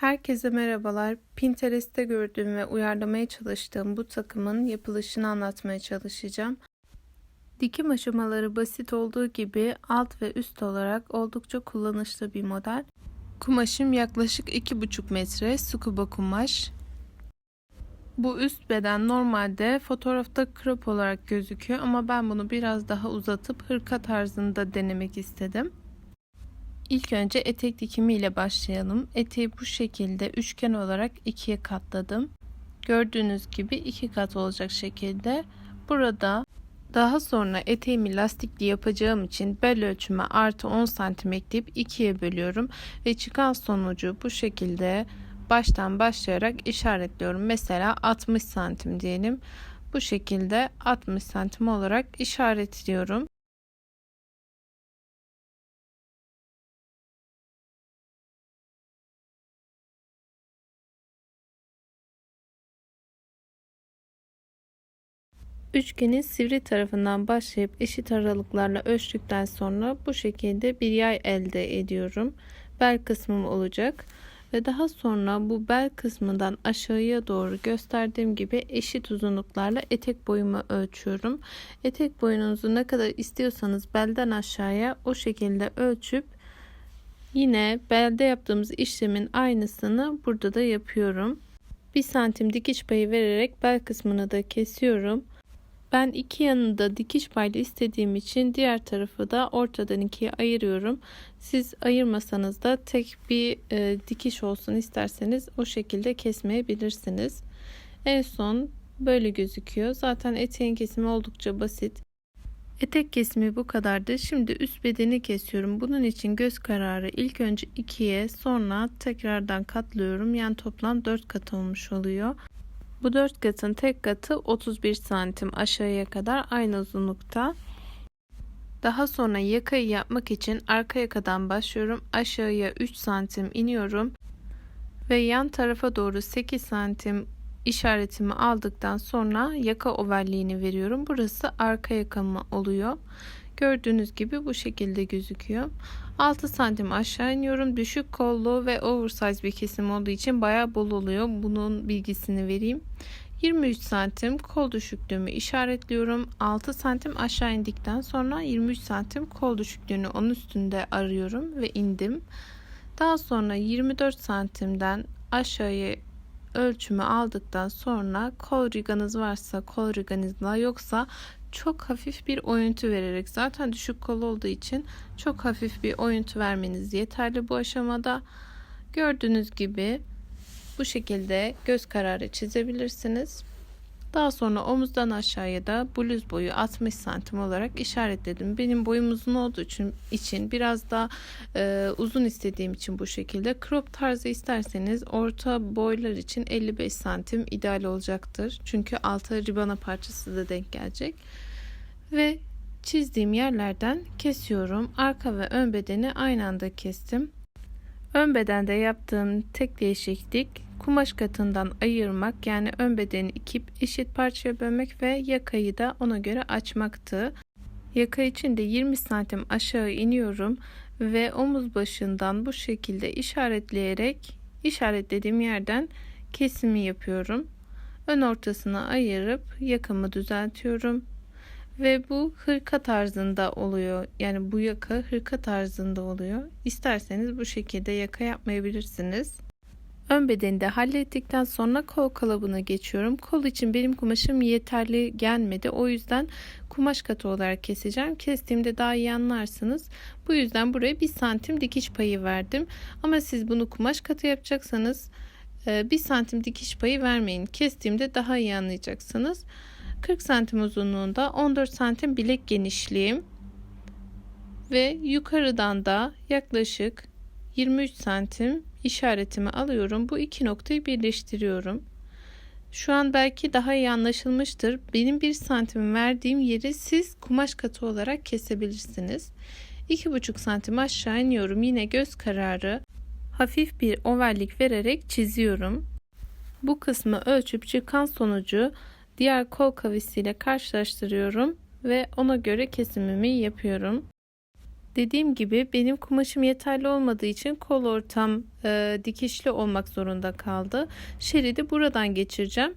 Herkese merhabalar. Pinterest'te gördüğüm ve uyarlamaya çalıştığım bu takımın yapılışını anlatmaya çalışacağım. Dikim aşamaları basit olduğu gibi alt ve üst olarak oldukça kullanışlı bir model. Kumaşım yaklaşık 2,5 metre scuba kumaş. Bu üst beden normalde fotoğrafta crop olarak gözüküyor ama ben bunu biraz daha uzatıp hırka tarzında denemek istedim. İlk önce etek dikimi ile başlayalım. Eteği bu şekilde üçgen olarak ikiye katladım. Gördüğünüz gibi iki kat olacak şekilde. Burada daha sonra eteğimi lastikli yapacağım için bel ölçüme artı 10 santim ekleyip ikiye bölüyorum. Ve çıkan sonucu bu şekilde baştan başlayarak işaretliyorum. Mesela 60 santim diyelim. Bu şekilde 60 santim olarak işaretliyorum. Üçgenin sivri tarafından başlayıp eşit aralıklarla ölçtükten sonra bu şekilde bir yay elde ediyorum. Bel kısmım olacak ve daha sonra bu bel kısmından aşağıya doğru gösterdiğim gibi eşit uzunluklarla etek boyumu ölçüyorum. Etek boyunuzu ne kadar istiyorsanız belden aşağıya o şekilde ölçüp yine belde yaptığımız işlemin aynısını burada da yapıyorum. 1 santim dikiş payı vererek bel kısmını da kesiyorum. Ben iki yanını da dikiş paylı istediğim için diğer tarafı da ortadan ikiye ayırıyorum. Siz ayırmasanız da tek bir e, dikiş olsun isterseniz o şekilde kesmeyebilirsiniz. En son böyle gözüküyor. Zaten eteğin kesimi oldukça basit. Etek kesimi bu kadardı. Şimdi üst bedeni kesiyorum. Bunun için göz kararı ilk önce ikiye sonra tekrardan katlıyorum. Yani toplam 4 kat olmuş oluyor. Bu dört katın tek katı 31 santim aşağıya kadar aynı uzunlukta. Daha sonra yakayı yapmak için arka yakadan başlıyorum. Aşağıya 3 santim iniyorum. Ve yan tarafa doğru 8 santim işaretimi aldıktan sonra yaka ovalliğini veriyorum. Burası arka yakama oluyor. Gördüğünüz gibi bu şekilde gözüküyor. 6 santim aşağı iniyorum. Düşük kollu ve oversize bir kesim olduğu için bayağı bol oluyor. Bunun bilgisini vereyim. 23 santim kol düşüklüğümü işaretliyorum. 6 santim aşağı indikten sonra 23 santim kol düşüklüğünü onun üstünde arıyorum ve indim. Daha sonra 24 santimden aşağıya ölçümü aldıktan sonra kol riganız varsa kol riganızla yoksa çok hafif bir oyuntu vererek zaten düşük kol olduğu için çok hafif bir oyuntu vermeniz yeterli bu aşamada. Gördüğünüz gibi bu şekilde göz kararı çizebilirsiniz. Daha sonra omuzdan aşağıya da bluz boyu 60 santim olarak işaretledim. Benim boyum uzun olduğu için, için biraz daha e, uzun istediğim için bu şekilde. Crop tarzı isterseniz orta boylar için 55 santim ideal olacaktır. Çünkü alta ribana parçası da denk gelecek. Ve çizdiğim yerlerden kesiyorum. Arka ve ön bedeni aynı anda kestim. Ön bedende yaptığım tek değişiklik kumaş katından ayırmak yani ön bedeni ikip eşit parçaya bölmek ve yakayı da ona göre açmaktı. Yaka için de 20 santim aşağı iniyorum ve omuz başından bu şekilde işaretleyerek işaretlediğim yerden kesimi yapıyorum. Ön ortasına ayırıp yakamı düzeltiyorum. Ve bu hırka tarzında oluyor. Yani bu yaka hırka tarzında oluyor. İsterseniz bu şekilde yaka yapmayabilirsiniz. Ön bedeni de hallettikten sonra kol kalıbına geçiyorum. Kol için benim kumaşım yeterli gelmedi. O yüzden kumaş katı olarak keseceğim. Kestiğimde daha iyi anlarsınız. Bu yüzden buraya bir santim dikiş payı verdim. Ama siz bunu kumaş katı yapacaksanız e, bir santim dikiş payı vermeyin. Kestiğimde daha iyi anlayacaksınız. 40 santim uzunluğunda 14 santim bilek genişliğim ve yukarıdan da yaklaşık 23 santim işaretimi alıyorum. Bu iki noktayı birleştiriyorum. Şu an belki daha iyi anlaşılmıştır. Benim 1 santim verdiğim yeri siz kumaş katı olarak kesebilirsiniz. 2,5 santim aşağı iniyorum. Yine göz kararı hafif bir ovallik vererek çiziyorum. Bu kısmı ölçüp çıkan sonucu diğer kol kavisiyle karşılaştırıyorum ve ona göre kesimimi yapıyorum. Dediğim gibi benim kumaşım yeterli olmadığı için kol ortam e, dikişli olmak zorunda kaldı. Şeridi buradan geçireceğim.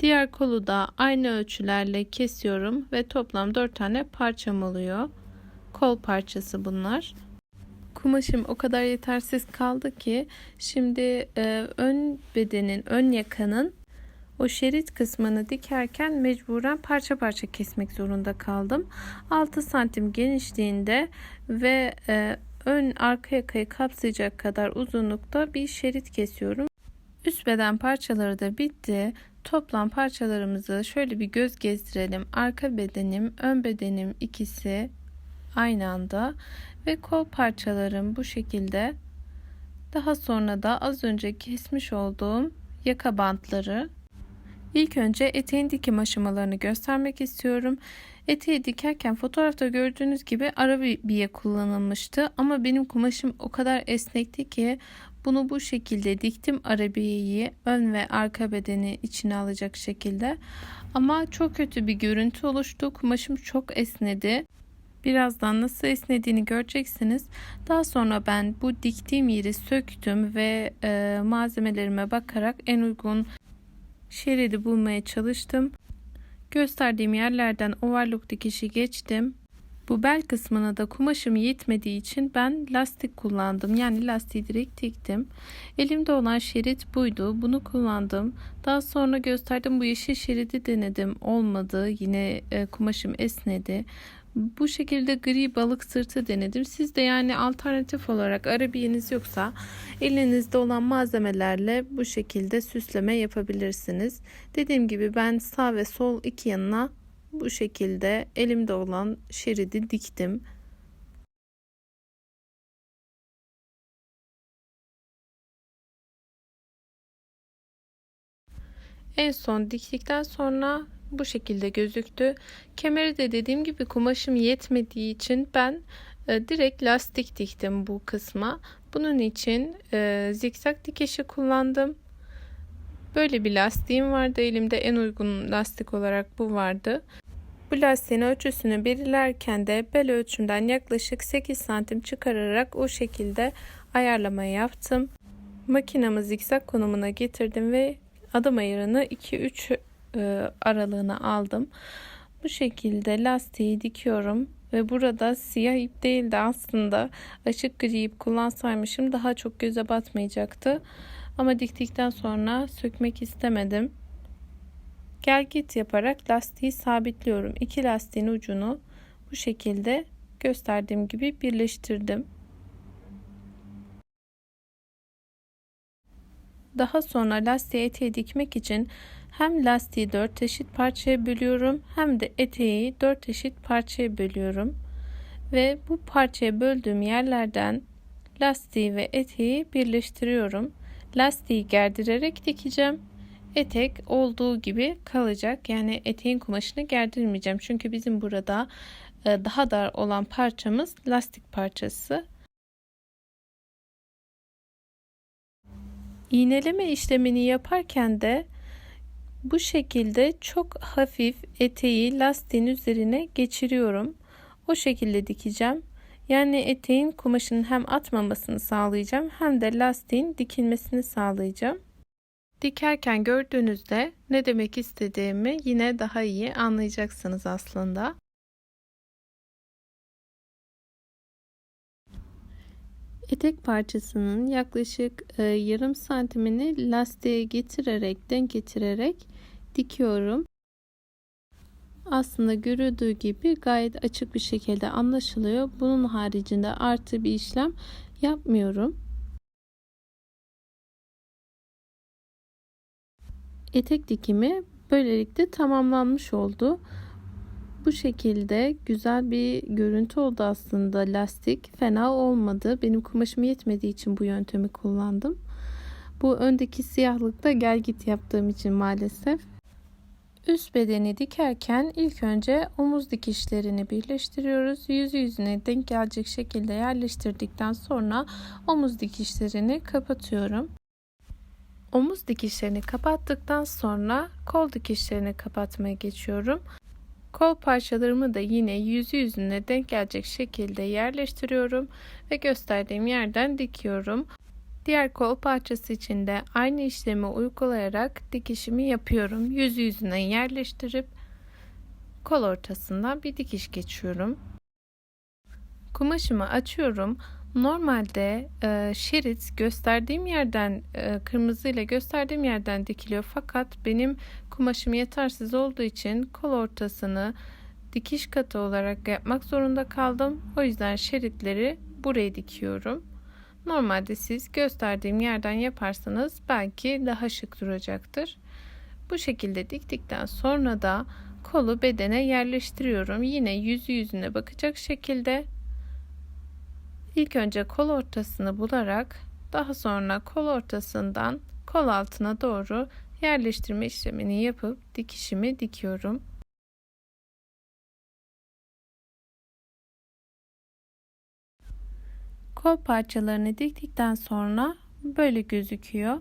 Diğer kolu da aynı ölçülerle kesiyorum ve toplam 4 tane parçam oluyor. Kol parçası bunlar. Kumaşım o kadar yetersiz kaldı ki şimdi e, ön bedenin, ön yakanın o şerit kısmını dikerken mecburen parça parça kesmek zorunda kaldım. 6 santim genişliğinde ve e, ön arka yakayı kapsayacak kadar uzunlukta bir şerit kesiyorum. Üst beden parçaları da bitti. Toplam parçalarımızı şöyle bir göz gezdirelim. Arka bedenim, ön bedenim ikisi aynı anda ve kol parçalarım bu şekilde. Daha sonra da az önce kesmiş olduğum yaka bantları. İlk önce eteğin dikim aşamalarını göstermek istiyorum. Eteği dikerken fotoğrafta gördüğünüz gibi arabiye kullanılmıştı ama benim kumaşım o kadar esnekti ki bunu bu şekilde diktim arabiyeyi ön ve arka bedeni içine alacak şekilde. Ama çok kötü bir görüntü oluştu. Kumaşım çok esnedi. Birazdan nasıl esnediğini göreceksiniz. Daha sonra ben bu diktiğim yeri söktüm ve e, malzemelerime bakarak en uygun şeridi bulmaya çalıştım. Gösterdiğim yerlerden overlock dikişi geçtim. Bu bel kısmına da kumaşım yetmediği için ben lastik kullandım. Yani lastiği direkt diktim. Elimde olan şerit buydu. Bunu kullandım. Daha sonra gösterdim bu yeşil şeridi denedim. Olmadı. Yine e, kumaşım esnedi. Bu şekilde gri balık sırtı denedim. Siz de yani alternatif olarak arabiyeniz yoksa elinizde olan malzemelerle bu şekilde süsleme yapabilirsiniz. Dediğim gibi ben sağ ve sol iki yanına bu şekilde elimde olan şeridi diktim. En son diktikten sonra bu şekilde gözüktü. Kemeri de dediğim gibi kumaşım yetmediği için ben e, direkt lastik diktim bu kısma. Bunun için e, zikzak dikişi kullandım. Böyle bir lastiğim vardı elimde en uygun lastik olarak bu vardı. Bu lastiğin ölçüsünü belirlerken de bel ölçümden yaklaşık 8 santim çıkararak o şekilde ayarlama yaptım. Makinamı zikzak konumuna getirdim ve adım ayarını 2-3 e, aralığına aldım. Bu şekilde lastiği dikiyorum ve burada siyah ip değil de aslında açık gri ip kullansaymışım daha çok göze batmayacaktı. Ama diktikten sonra sökmek istemedim. Gel git yaparak lastiği sabitliyorum. İki lastiğin ucunu bu şekilde gösterdiğim gibi birleştirdim. Daha sonra lastiği eteği dikmek için hem lastiği 4 eşit parçaya bölüyorum hem de eteği 4 eşit parçaya bölüyorum. Ve bu parçaya böldüğüm yerlerden lastiği ve eteği birleştiriyorum. Lastiği gerdirerek dikeceğim. Etek olduğu gibi kalacak. Yani eteğin kumaşını gerdirmeyeceğim. Çünkü bizim burada e, daha dar olan parçamız lastik parçası. İğneleme işlemini yaparken de bu şekilde çok hafif eteği lastiğin üzerine geçiriyorum. O şekilde dikeceğim. Yani eteğin kumaşının hem atmamasını sağlayacağım hem de lastiğin dikilmesini sağlayacağım. Dikerken gördüğünüzde ne demek istediğimi yine daha iyi anlayacaksınız aslında. Etek parçasının yaklaşık e, yarım santimini lastiğe getirerek denk getirerek dikiyorum. Aslında görüldüğü gibi gayet açık bir şekilde anlaşılıyor. Bunun haricinde artı bir işlem yapmıyorum. Etek dikimi böylelikle tamamlanmış oldu. Bu şekilde güzel bir görüntü oldu aslında lastik. Fena olmadı. Benim kumaşım yetmediği için bu yöntemi kullandım. Bu öndeki siyahlıkta gel git yaptığım için maalesef. Üst bedeni dikerken ilk önce omuz dikişlerini birleştiriyoruz. Yüzü yüzüne denk gelecek şekilde yerleştirdikten sonra omuz dikişlerini kapatıyorum. Omuz dikişlerini kapattıktan sonra kol dikişlerini kapatmaya geçiyorum. Kol parçalarımı da yine yüzü yüzüne denk gelecek şekilde yerleştiriyorum ve gösterdiğim yerden dikiyorum. Diğer kol parçası için de aynı işlemi uygulayarak dikişimi yapıyorum. Yüzü yüzüne yerleştirip kol ortasından bir dikiş geçiyorum. Kumaşımı açıyorum. Normalde e, şerit gösterdiğim yerden e, kırmızı ile gösterdiğim yerden dikiliyor. Fakat benim kumaşım yetersiz olduğu için kol ortasını dikiş katı olarak yapmak zorunda kaldım. O yüzden şeritleri buraya dikiyorum. Normalde siz gösterdiğim yerden yaparsanız belki daha şık duracaktır. Bu şekilde diktikten sonra da kolu bedene yerleştiriyorum. Yine yüzü yüzüne bakacak şekilde İlk önce kol ortasını bularak daha sonra kol ortasından kol altına doğru yerleştirme işlemini yapıp dikişimi dikiyorum. Kol parçalarını diktikten sonra böyle gözüküyor.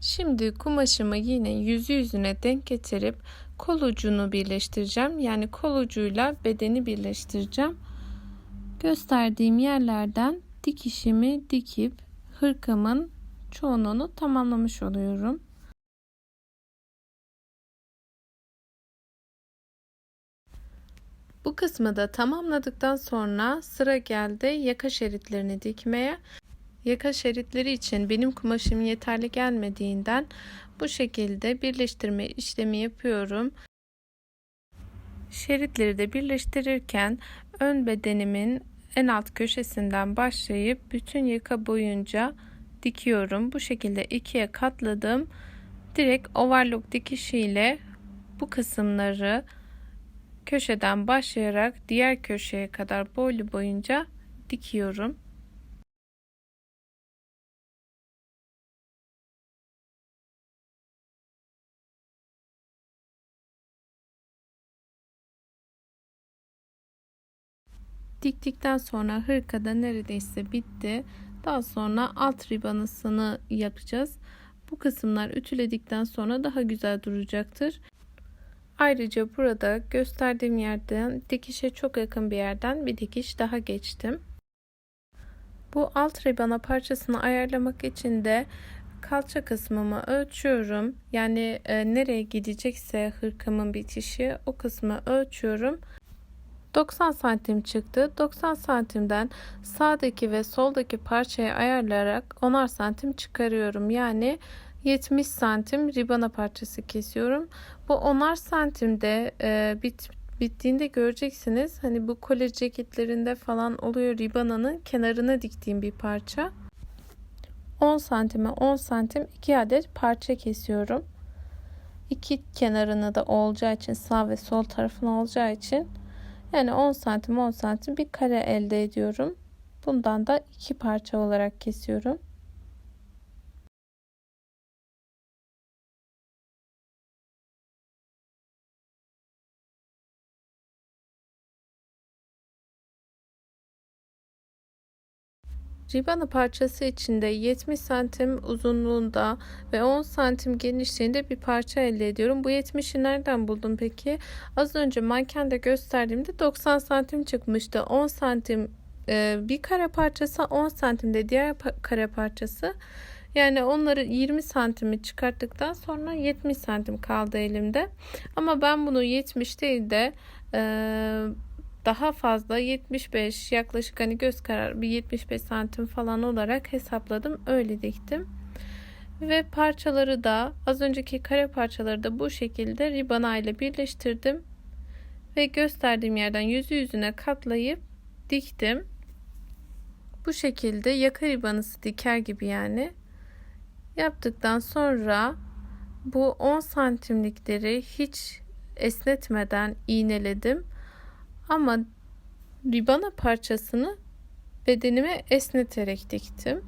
Şimdi kumaşımı yine yüzü yüzüne denk getirip kol ucunu birleştireceğim. Yani kol ucuyla bedeni birleştireceğim. Gösterdiğim yerlerden dikişimi dikip hırkamın çoğunluğunu tamamlamış oluyorum. Bu kısmı da tamamladıktan sonra sıra geldi yaka şeritlerini dikmeye. Yaka şeritleri için benim kumaşım yeterli gelmediğinden bu şekilde birleştirme işlemi yapıyorum. Şeritleri de birleştirirken ön bedenimin en alt köşesinden başlayıp bütün yaka boyunca dikiyorum. Bu şekilde ikiye katladım. Direkt overlock dikişiyle bu kısımları köşeden başlayarak diğer köşeye kadar boylu boyunca dikiyorum. Diktikten sonra hırkada neredeyse bitti. Daha sonra alt ribanısını yapacağız. Bu kısımlar ütüledikten sonra daha güzel duracaktır. Ayrıca burada gösterdiğim yerden dikişe çok yakın bir yerden bir dikiş daha geçtim. Bu alt ribana parçasını ayarlamak için de kalça kısmımı ölçüyorum. Yani e, nereye gidecekse hırkamın bitişi o kısmı ölçüyorum. 90 santim çıktı. 90 santimden sağdaki ve soldaki parçayı ayarlayarak 10'ar santim çıkarıyorum. Yani 70 santim ribana parçası kesiyorum. Bu 10'ar santimde e, bit, bittiğinde göreceksiniz. Hani bu kole ceketlerinde falan oluyor ribananın kenarına diktiğim bir parça. 10 santime 10 santim 2 adet parça kesiyorum. İki kenarını da olacağı için sağ ve sol tarafına olacağı için yani 10 santim 10 santim bir kare elde ediyorum. Bundan da iki parça olarak kesiyorum. Ribana parçası içinde 70 santim uzunluğunda ve 10 santim genişliğinde bir parça elde ediyorum. Bu 70'i nereden buldum peki? Az önce mankende gösterdiğimde 90 santim çıkmıştı. 10 santim e, bir kare parçası 10 santimde diğer kare parçası. Yani onları 20 santimi çıkarttıktan sonra 70 santim kaldı elimde. Ama ben bunu 70 değil de e, daha fazla 75 yaklaşık hani göz kararı bir 75 santim falan olarak hesapladım. Öyle diktim. Ve parçaları da az önceki kare parçaları da bu şekilde ribana ile birleştirdim. Ve gösterdiğim yerden yüzü yüzüne katlayıp diktim. Bu şekilde yaka ribanısı diker gibi yani. Yaptıktan sonra bu 10 santimlikleri hiç esnetmeden iğneledim ama ribana parçasını bedenime esneterek diktim.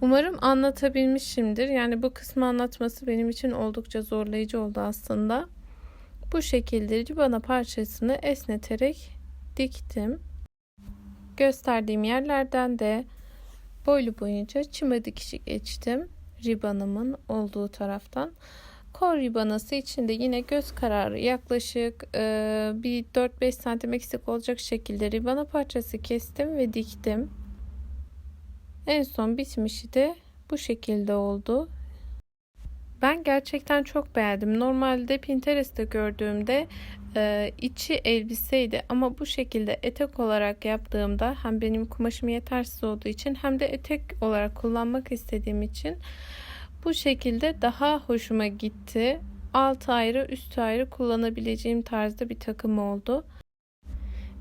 Umarım anlatabilmişimdir. Yani bu kısmı anlatması benim için oldukça zorlayıcı oldu aslında. Bu şekilde ribana parçasını esneterek diktim. Gösterdiğim yerlerden de boylu boyunca çima dikişi geçtim. ribanımın olduğu taraftan. Kol ribanası için de yine göz kararı yaklaşık e, bir 4-5 santim eksik olacak şekilde ribana parçası kestim ve diktim. En son bitmişi de bu şekilde oldu. Ben gerçekten çok beğendim. Normalde Pinterest'te gördüğümde e, içi elbiseydi ama bu şekilde etek olarak yaptığımda hem benim kumaşım yetersiz olduğu için hem de etek olarak kullanmak istediğim için bu şekilde daha hoşuma gitti. Alt ayrı üst ayrı kullanabileceğim tarzda bir takım oldu.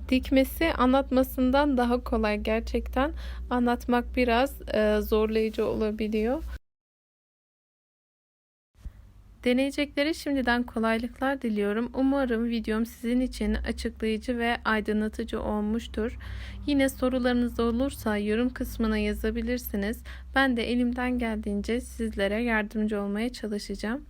Dikmesi anlatmasından daha kolay gerçekten. Anlatmak biraz e, zorlayıcı olabiliyor. Deneyeceklere şimdiden kolaylıklar diliyorum. Umarım videom sizin için açıklayıcı ve aydınlatıcı olmuştur. Yine sorularınız olursa yorum kısmına yazabilirsiniz. Ben de elimden geldiğince sizlere yardımcı olmaya çalışacağım.